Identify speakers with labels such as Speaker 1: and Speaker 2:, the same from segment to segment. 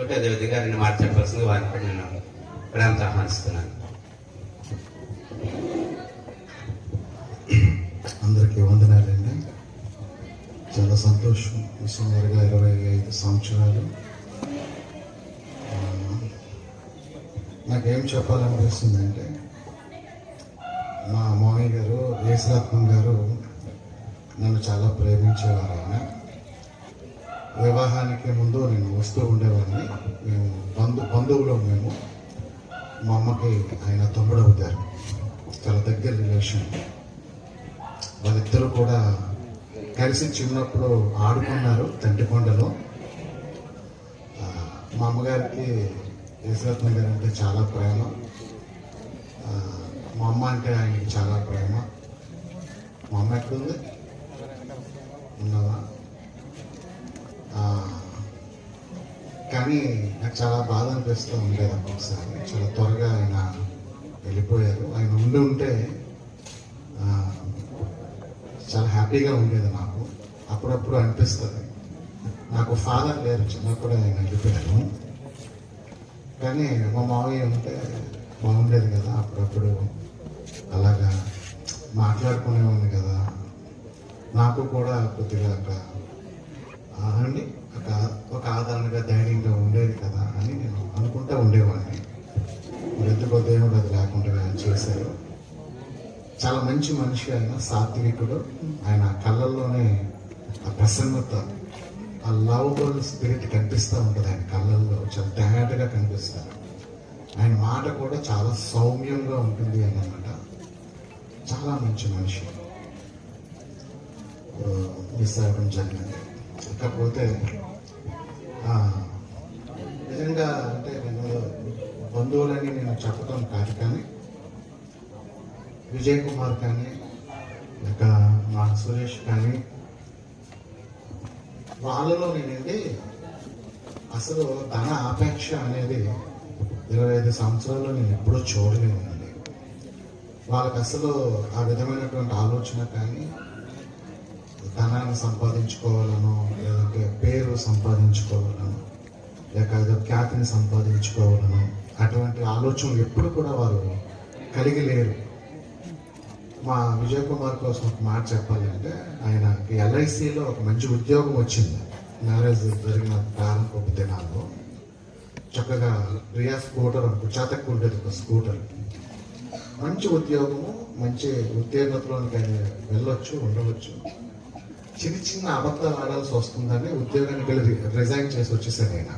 Speaker 1: తోటి అదేవిధంగా రెండు మాట చెప్పాల్సింది వారిని కూడా నేను ప్రేమతో ఆహ్వానిస్తున్నాను.
Speaker 2: అందరికీ వందనాలండి. చాలా సంతోషం ఈ సుమారుగా ఇరవై ఐదు సంవత్సరాలు. నాకేం చెప్పాలనిపిస్తుందంటే మా మామయ్య గారు యేసరత్నం గారు నన్ను చాలా ప్రేమించేవారు ఆయన. వివాహానికి ముందు నేను వస్తూ ఉండేవాడిని. మేము బంధు బంధువులు మేము. మా అమ్మకి ఆయన తమ్ముడు అవుతారు. చాలా దగ్గర రిలేషన్ వాళ్ళిద్దరూ కూడా కలిసి చిన్నప్పుడు ఆడుకున్నారు తంటికొండలో మా అమ్మగారికి యశ్వరత్న గారు అంటే చాలా ప్రేమ. మా అమ్మ అంటే ఆయనకి చాలా ప్రేమ. మా అమ్మ ఎక్కడుంది? ఉన్నదా కానీ నాకు చాలా బాధ అనిపిస్తూ ఉండేది ఒక్కొక్కసారి. చాలా త్వరగా ఆయన వెళ్ళిపోయారు. ఆయన ఉండి ఉంటే చాలా హ్యాపీగా ఉండేది నాకు అప్పుడప్పుడు అనిపిస్తుంది. నాకు ఫాదర్ లేరు చిన్నప్పుడు ఆయన వెళ్ళిపోయారు. కానీ మా మావయ్య ఉంటే బాగుండేది కదా అప్పుడప్పుడు అలాగా మాట్లాడుకునేవాడిని కదా. నాకు కూడా కొద్దిగా ఒక ఒక ఒక ఆదరణగా ధైర్యంగా ఉండేది కదా అని నేను అనుకుంటా ఉండేవాడిని. మరి ఎందుకో దేవుడు అది లేకుండా ఆయన చేశారు. చాలా మంచి మనిషి ఆయన సాత్వికుడు. ఆయన కళ్ళల్లోనే ఆ ప్రసన్నత ఆ లవబుల్ స్పిరిట్ కనిపిస్తూ ఉంటుంది ఆయన కళ్ళల్లో. చాలా తేటగా కనిపిస్తారు. ఆయన మాట కూడా చాలా సౌమ్యంగా ఉంటుంది అన్నమాట చాలా మంచి మనిషి. మిస్ అవ్వడం జరిగింది ఇకపోతే నిజంగా అంటే నేను బంధువులని నేను చెప్పడం కాదు కానీ విజయ్ కుమార్ కానీ లేక మా సురేష్ కానీ వాళ్ళలో నేనండి అసలు ధన ఆపేక్ష అనేది ఇరవై ఐదు సంవత్సరాల్లో నేను ఎప్పుడూ చూడలేనండి. వాళ్ళకి అసలు ఆ విధమైనటువంటి ఆలోచన కానీ ధనాన్ని సంపాదించుకోవాలనో లేదంటే పేరు సంపాదించుకోవాలనో లేక ఏదో ఖ్యాతిని సంపాదించుకోవాలనో అటువంటి ఆలోచనలు ఎప్పుడు కూడా వారు కలిగి లేరు. మా విజయ్ కుమార్ కోసం ఒక మాట చెప్పాలంటే ఆయనకి ఎల్ఐసిలో ఒక మంచి ఉద్యోగం వచ్చింది. మ్యారేజ్ జరిగిన ప్రారంభ దినాల్లో. చక్కగా రియా స్కూటర్ అనుకో చేతకు ఉండేది ఒక స్కూటర్. మంచి ఉద్యోగము మంచి ఉత్తీర్ణతలోనికి ఆయన వెళ్ళొచ్చు ఉండవచ్చు. చిన్న చిన్న అబద్ధాలు ఆడాల్సి వస్తుందని ఉద్యోగానికి వెళ్ళి రిజైన్ చేసి వచ్చేసాను ఆయన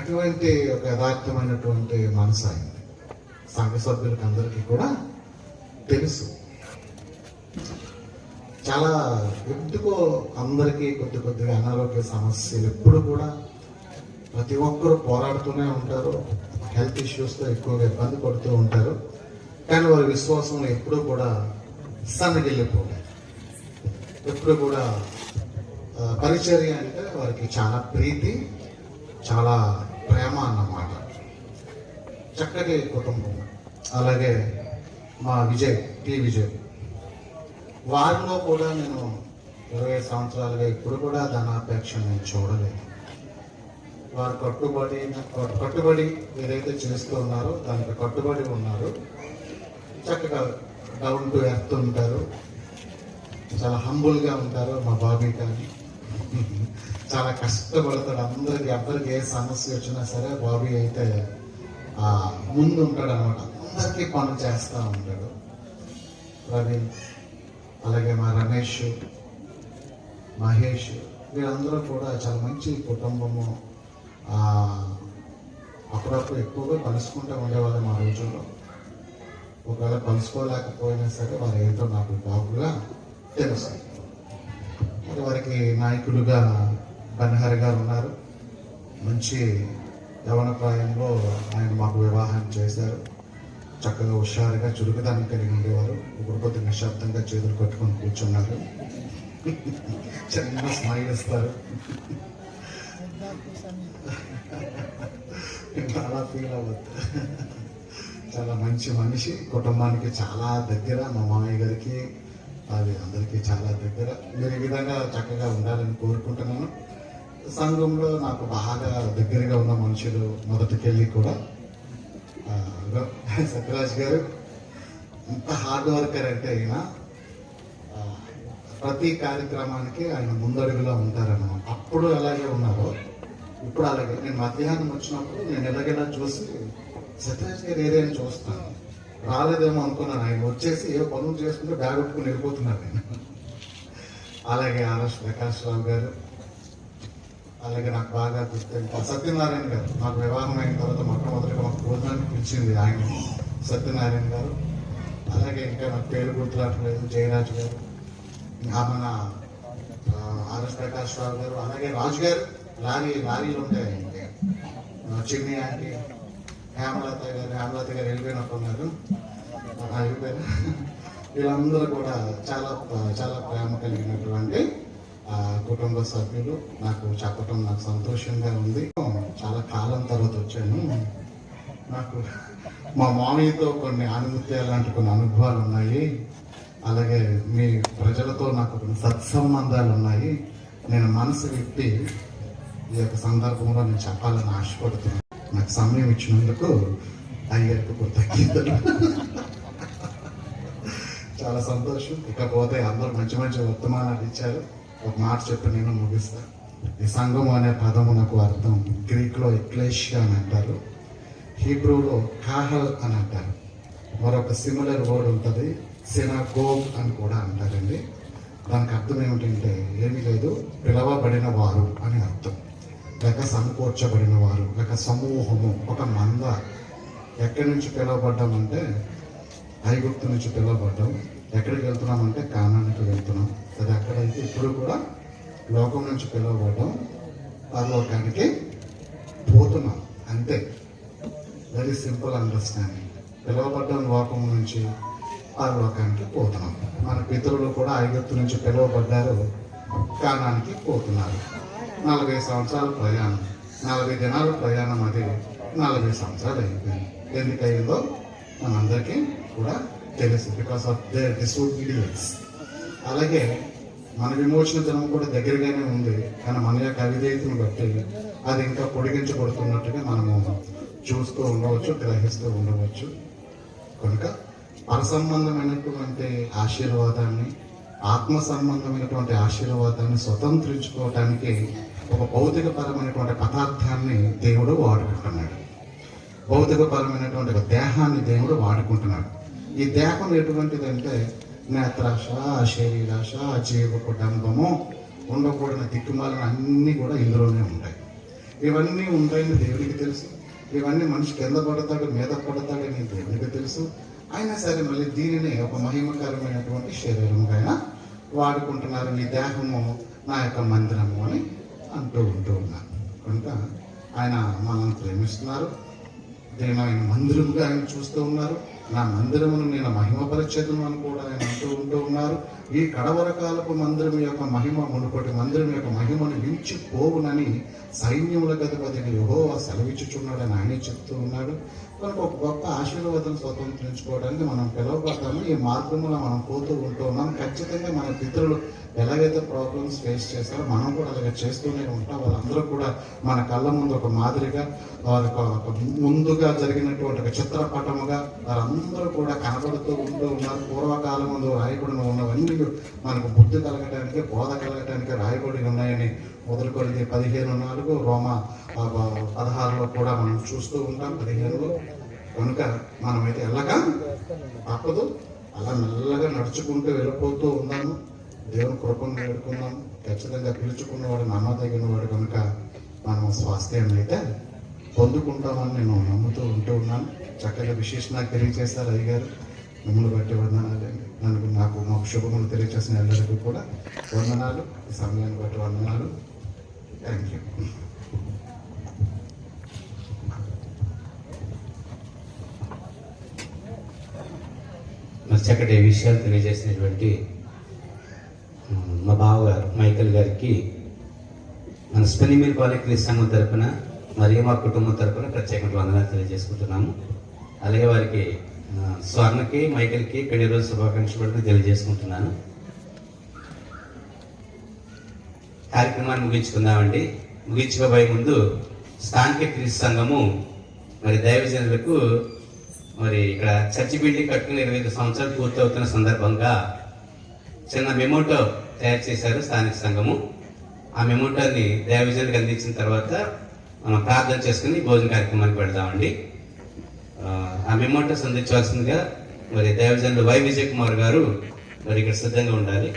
Speaker 2: అటువంటి ఒక యథార్థమైనటువంటి మనసు అయింది. సంఘ సభ్యులకు అందరికీ కూడా తెలుసు. చాలా ఎందుకో అందరికీ కొద్ది కొద్దిగా అనారోగ్య సమస్యలు ఎప్పుడు కూడా ప్రతి ఒక్కరూ పోరాడుతూనే ఉంటారు. హెల్త్ ఇష్యూస్తో ఎక్కువగా ఇబ్బంది పడుతూ ఉంటారు. కానీ వారి విశ్వాసం ఎప్పుడూ కూడా సన్నగిల్లిపోలేదు. ఎప్పుడు కూడా పరిచర్య అంటే వారికి చాలా ప్రీతి చాలా ప్రేమ అన్నమాట. చక్కటి కుటుంబం. అలాగే మా విజయ్ టి విజయ్. వారిలో కూడా నేను ఇరవై సంవత్సరాలుగా ఇప్పుడు కూడా ధనాపేక్ష నేను చూడలేదు. వారు కట్టుబడి కట్టుబడి ఏదైతే చేస్తూ ఉన్నారో దానికి కట్టుబడి ఉన్నారు. చక్కగా డౌన్ టు ఎర్త్ ఉంటారు. చాలా హంబుల్గా ఉంటారు మా బాబీ కానీ. చాలా కష్టపడతాడు. అందరికి ఎవరికి ఏ సమస్య వచ్చినా సరే బాబీ అయితే ముందు ఉంటాడు అనమాట అందరికీ పనులు చేస్తూ ఉంటాడు. రవి అలాగే మా రమేష్ మహేష్ వీళ్ళందరూ కూడా చాలా మంచి కుటుంబము. అప్పుడప్పుడు ఎక్కువగా కలుసుకుంటూ ఉండేవాళ్ళం మా రోజుల్లో. ఒకవేళ కలుసుకోలేకపోయినా సరే వారు ఏంటో నాకు బాగుగా తెలుసు. మరి వారికి నాయకులుగా బన్హర్ గారు ఉన్నారు. మంచి యవన ప్రాయంలో ఆయన మాకు వివాహం చేశారు. చక్కగా హుషారుగా చురుకుదనం కలిగి ఉండేవారు ఇప్పుడు కొద్దిగా నిశ్శబ్దంగా చేతులు కట్టుకొని కూర్చున్నారు. చిన్న స్మైల్ ఇస్తారు. చాలా ఫీల్ అవ్వద్దు చాలా మంచి మనిషి. కుటుంబానికి చాలా దగ్గర మా మామయ్య గారికి అది అందరికీ చాలా దగ్గర. మీరు ఈ విధంగా చక్కగా ఉండాలని కోరుకుంటున్నాను. సంఘంలో నాకు బాగా దగ్గరగా ఉన్న మనుషులు మొదటికెళ్ళి కూడా సత్యరాజ్ గారు ఇంత హార్డ్ వర్కర్ అంటే ఆయన ప్రతి కార్యక్రమానికి ఆయన ముందడుగులో ఉంటారన్నమాట. అప్పుడు అలాగే ఉన్నారో ఇప్పుడు అలాగే. నేను మధ్యాహ్నం వచ్చినప్పుడు నేను ఎలాగైనా చూసి సత్యరాజ్ గారు ఏదైనా చూస్తాను. రాలేదేమో అనుకున్నాను. ఆయన వచ్చేసి ఏ పనులు చేసుకుంటే బ్యాగ్ పెట్టుకుని వెళ్ళిపోతున్నాను నేను అలాగే ఆర్ఎస్ ప్రకాష్ రావు గారు అలాగే నాకు బాగా గుర్తు సత్యనారాయణ గారు. నాకు వివాహం అయిన తర్వాత మొట్టమొదటిగా మాకు భోజనానికి పిలిచింది ఆయన సత్యనారాయణ గారు. అలాగే ఇంకా నాకు పేరు గుర్తురావట్లేదు జయరాజ్ గారు. ఇంకా మన ఆర్ఎస్ ప్రకాష్ రావు గారు అలాగే రాజు గారు. లారీ లారీలు ఉంటాయి ఆయనకి. ఆ, చిన్ని హేమలత గారు హేమలత గారు వెళ్ళిపోయినట్టు ఉన్నారు. వెళ్ళిపోయారు. వీళ్ళందరూ కూడా చాలా చాలా ప్రేమ కలిగినటువంటి కుటుంబ సభ్యులు. నాకు చెప్పటం నాకు సంతోషంగా ఉంది. చాలా కాలం తర్వాత వచ్చాను. నాకు మా మామయ్యతో కొన్ని ఆనుమత్యాలు లాంటి కొన్ని అనుభవాలు ఉన్నాయి. అలాగే మీ ప్రజలతో నాకు కొన్ని సత్సంబంధాలు ఉన్నాయి. నేను మనసు విప్పి ఈ యొక్క సందర్భంలో నేను చెప్పాలని ఆశపడుతున్నాను. నాకు సమయం ఇచ్చినందుకు అయ్యకు కృతజ్ఞతలు. చాలా సంతోషం. ఇకపోతే అందరూ మంచి మంచి వర్తమానాలు ఇచ్చారు. ఒక మాట చెప్పి నేను ముగిస్తా. ఈ సంఘం అనే పదమునకు అర్థం. గ్రీక్లో ఎక్లేషియా అని అంటారు. హీబ్రూలో కాహల్ అని అంటారు. మరొక సిమిలర్ వర్డ్ ఉంటుంది. సినాగోగ్ అని కూడా అంటారండి. దానికి అర్థం ఏమిటంటే ఏమీ లేదు పిలవబడిన వారు అని అర్థం. లేక సమకూర్చబడిన వారు లేక సమూహము ఒక మంద. ఎక్కడి నుంచి పిలువబడ్డామంటే ఐగుప్తు నుంచి పిలువబడ్డాం. ఎక్కడికి వెళ్తున్నామంటే కానానికి వెళ్తున్నాం. అది అక్కడైతే ఇప్పుడు కూడా లోకం నుంచి పిలువబడ్డాం. పరలోకానికి పోతున్నాం. అంతే. వెరీ సింపుల్ అండర్స్టాండింగ్ పిలువబడ్డం లోకం నుంచి పరలోకానికి పోతున్నాం. మన పితరులు కూడా ఐగుప్తు నుంచి పిలువబడ్డారు కానానికి పోతున్నారు. నలభై సంవత్సరాల ప్రయాణం నలభై దినాల ప్రయాణం అది నలభై సంవత్సరాలు అయిపోయింది. ఎందుకు అయిందో మనందరికీ కూడా తెలుసు బికాస్ ఆఫ్ ద డిసోబీడియన్స్ అలాగే మన విమోచన దినం కూడా దగ్గరగానే ఉంది కానీ మన యొక్క అవిధేయతను బట్టి అది ఇంకా పొడిగించబడుతున్నట్టుగా మనము చూస్తూ ఉండవచ్చు గ్రహిస్తూ ఉండవచ్చు. కనుక పరసంబంధమైనటువంటి ఆశీర్వాదాన్ని ఆత్మ సంబంధమైనటువంటి ఆశీర్వాదాన్ని స్వతంత్రించుకోవటానికి ఒక భౌతికపరమైనటువంటి పదార్థాన్ని దేవుడు వాడుకుంటున్నాడు. భౌతికపరమైనటువంటి ఒక దేహాన్ని దేవుడు వాడుకుంటున్నాడు. ఈ దేహం ఎటువంటిదంటే నేత్రాశ శరీరాశ జీవకు డంబము ఉండకూడని దిక్కుమాలను అన్నీ కూడా ఇందులోనే ఉంటాయి. ఇవన్నీ ఉంటాయని దేవుడికి తెలుసు. ఇవన్నీ మనిషి కింద పడతాడు మీద పడతాడని దేవుడికి తెలుసు. అయినా సరే మళ్ళీ దీనిని ఒక మహిమకరమైనటువంటి శరీరంగా వాడుకుంటున్నారు. ఈ దేహము నా యొక్క మందిరము అని ఆయన మనల్ని ప్రేమిస్తున్నారు. నేను ఆయన మందిరముగా ఆయన చూస్తూ ఉన్నారు. నా మందిరమును నేను మహిమపరిచేదను అని కూడా ఆయన అంటూ ఉంటూ ఉన్నారు. ఈ కడవర కాలపు మందిరం యొక్క మహిమ మునుపటి మందిరం యొక్క మహిమను మించి పోవునని సైన్యముల గతిపతిని యహో సెలవిచ్చుచున్నాడని ఆయనే చెప్తూ ఉన్నాడు. కనుక ఒక గొప్ప ఆశీర్వాదం స్వతంత్రించుకోవడానికి మనం పిలువబడతాము. ఈ మార్గంలో మనం పోతూ ఉంటూ ఉన్నాం. ఖచ్చితంగా మన పితరులు ఎలాగైతే ప్రాబ్లమ్స్ ఫేస్ చేస్తారో మనం కూడా అలాగే చేస్తూనే ఉంటాం. వాళ్ళందరూ కూడా మన కళ్ళ ముందు ఒక మాదిరిగా వారి ముందుగా జరిగినటువంటి ఒక చిత్రపటముగా వారందరూ అందరూ కూడా కనబడుతూ ఉంటూ ఉన్నారు. పూర్వకాలం ముందు ఉన్నవన్నీ మనకు బుద్ధి కలగటానికి బోధ కలగటానికి రాయబడి ఉన్నాయని మొదలుకొని పదిహేను నాలుగు రోమ పదహారులో కూడా మనం చూస్తూ ఉంటాం. పదిహేనులో కనుక మనమైతే వెళ్ళగా తప్పదు. అలా మెల్లగా నడుచుకుంటూ వెళ్ళిపోతూ ఉన్నాము. దేవుని కృపను వేడుకున్నాము. ఖచ్చితంగా పిలుచుకున్నవాడు నమ్మదగిన వాడు కనుక మనం స్వాస్థ్యం అయితే పొందుకుంటామని నేను నమ్ముతూ ఉంటూ ఉన్నాను. చక్కగా విశేషణ తెలియజేస్తారు అయ్యగారు మిమ్మల్ని బట్టి వందనాలండి నన్ను నాకు మాకు శుభములు తెలియజేసిన అందరికీ కూడా వందనాలు. సమయాన్ని బట్టి వందనాలు. థ్యాంక్ యూ
Speaker 1: చక్కటి విషయాలు తెలియజేసినటువంటి మా బావగారు మైకల్ గారికి మన స్పెనిమిల్ పాలిక్లీ సంఘం తరపున మరియు మా కుటుంబం తరఫున ప్రత్యేకంగా వందనాలు తెలియజేసుకుంటున్నాము. అలాగే వారికి స్వర్ణకి మైకిల్కి పెళ్ళి రోజు శుభాకాంక్షలు కూడా తెలియజేసుకుంటున్నాను. కార్యక్రమాన్ని ముగించుకుందామండి. ముగించుకోబోయే ముందు స్థానిక క్రీస్తు సంఘము మరి దైవజనులకు మరి ఇక్కడ చర్చి బిల్డింగ్ కట్టుకుని ఇరవై ఐదు సంవత్సరాలు పూర్తవుతున్న సందర్భంగా చిన్న మెమోటో తయారు చేశారు స్థానిక సంఘము. ఆ మెమోటోని దైవజనులకు అందించిన తర్వాత మనం ప్రార్థన చేసుకుని భోజన కార్యక్రమానికి వెళ్దామండి. ఆ, ఆ మెమోటోస్ అందించవలసిందిగా మరి దైవజనులు వై విజయ్ కుమార్ గారు మరి ఇక్కడ సిద్ధంగా ఉండాలి.